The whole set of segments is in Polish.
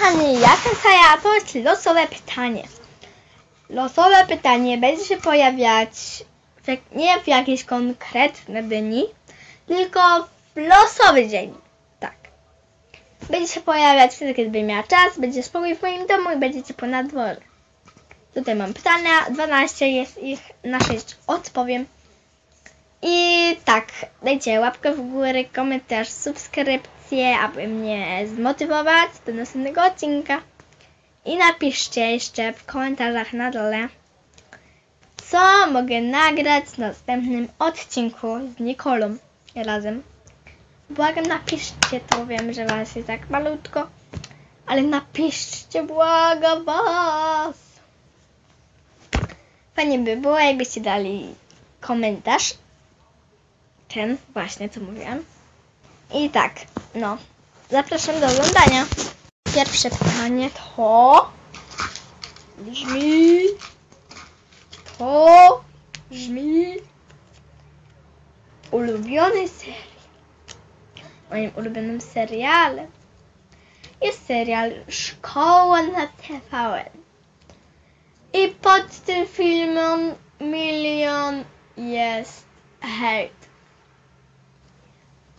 kochani, ja Kaja, to jest losowe pytanie. Losowe pytanie będzie się pojawiać w, jak- nie w jakieś konkretne dni, tylko w losowy dzień. Tak. Będzie się pojawiać wtedy, kiedy będę miała czas, będzie spokój w moim domu i będziecie po na dworze. Tutaj mam pytania, 12 jest ich, na 6 odpowiem. I tak, dajcie łapkę w górę, komentarz, subskrypcję, aby mnie zmotywować do następnego odcinka. I napiszcie jeszcze w komentarzach na dole, co mogę nagrać w następnym odcinku z Nikolą razem. Błagam, napiszcie to, wiem, że was jest tak malutko, ale napiszcie, błagam was. Fajnie by było, jakbyście dali komentarz. Ten właśnie, co mówiłam. I tak, no. Zapraszam do oglądania. Pierwsze pytanie to brzmi to brzmi ulubiony serial. Moim ulubionym serialem jest serial Szkoła na TVN. I pod tym filmem milion jest hejt.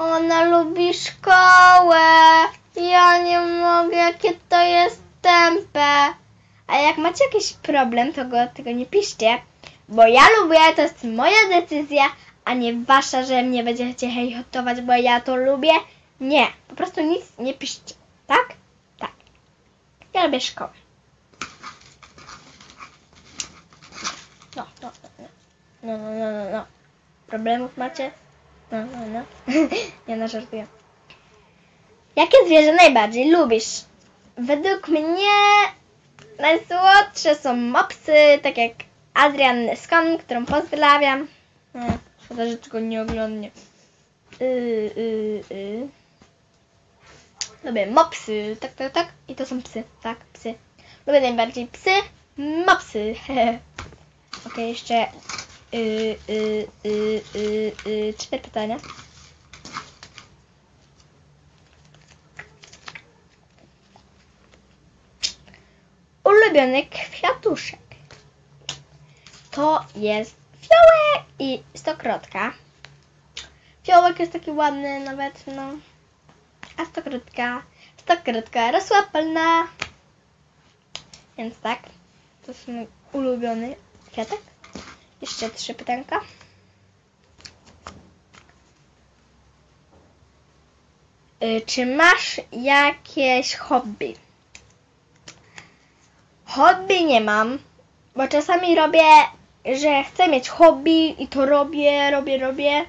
Ona lubi szkołę. Ja nie mogę, jakie to jest tępe. A jak macie jakiś problem, to go tego nie piszcie. Bo ja lubię, to jest moja decyzja, a nie wasza, że mnie będziecie hejtować, bo ja to lubię. Nie, po prostu nic nie piszcie. Tak? Tak. Ja lubię szkołę. No, no, no, no, no, no, no, no. Problemów macie? No, no, no. Nie no, żartuję. Jakie zwierzę najbardziej lubisz? Według mnie najsłodsze są mopsy, tak jak Adrian Neskon, którą pozdrawiam. No, szkoda, że tego nie oglądnie. Yy, yy, yy. Lubię mopsy, tak, tak, tak. I to są psy, tak, psy. Lubię najbardziej psy, mopsy. Okej, jeszcze yy, yy, yy, yy, pytania. Ulubiony kwiatuszek. To jest fiołek i stokrotka. Fiołek jest taki ładny nawet, no. A stokrotka, stokrotka rosła pełna. Więc tak, to jest mój ulubiony kwiatek. Jeszcze trzy pytanka. Y, Czy masz jakieś hobby? Hobby nie mam, bo czasami robię, że chcę mieć hobby i to robię, robię, robię,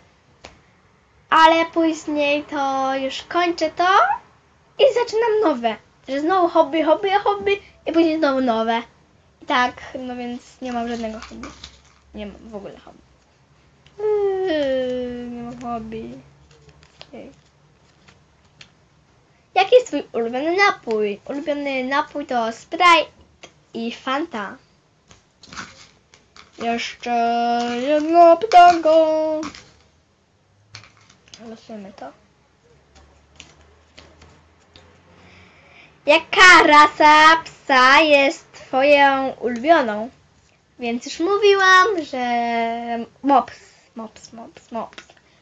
ale później to już kończę to i zaczynam nowe. Że znowu hobby, hobby, hobby i później znowu nowe. I tak, no więc nie mam żadnego hobby. Nie mam w ogóle hobby. Yy, nie mam hobby. Ej. Jaki jest twój ulubiony napój? Ulubiony napój to Sprite i Fanta. Jeszcze jedno pytanko. Losujemy to. Jaka rasa psa jest twoją ulubioną? Więc już mówiłam, że mops, mops, mops, mops,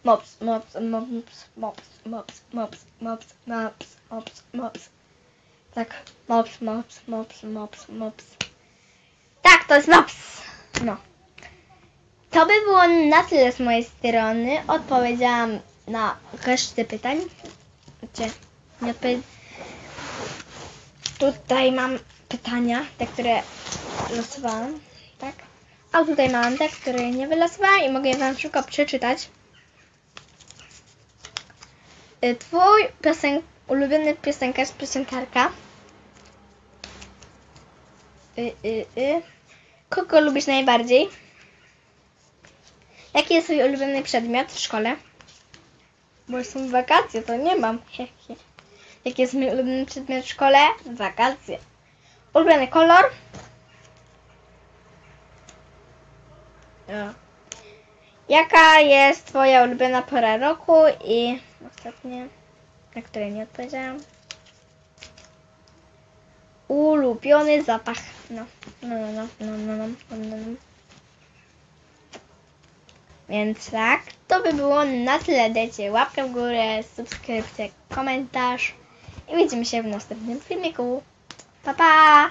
mops, mops, mops, mops, mops, mops, mops, mops, mops, mops. Tak, mops, mops, mops, mops, mops. Tak, to jest mops. No. To by było na tyle z mojej strony. Odpowiedziałam na resztę pytań. Znaczy, nie. Tutaj mam pytania, te, które losowałam, tak? A tutaj mam te, które nie wylosowałam i mogę je Wam szybko przeczytać. Y, Twój piosen... ulubiony piosenkarz, piosenkarka. Y, y, y. Kogo lubisz najbardziej? Jaki jest twój ulubiony przedmiot w szkole? Bo są wakacje, to nie mam. Jaki jest mój ulubiony przedmiot w szkole? Wakacje. Ulubiony kolor? Ja. Jaka jest Twoja ulubiona pora roku? I ostatnie, na które nie odpowiedziałam. ulubiony zapach. No, no, no, no, no, no, no, no, no. Więc tak, to by było na tyle. Dajcie łapkę w górę, subskrypcję, komentarz i widzimy się w następnym filmiku. Pa, pa!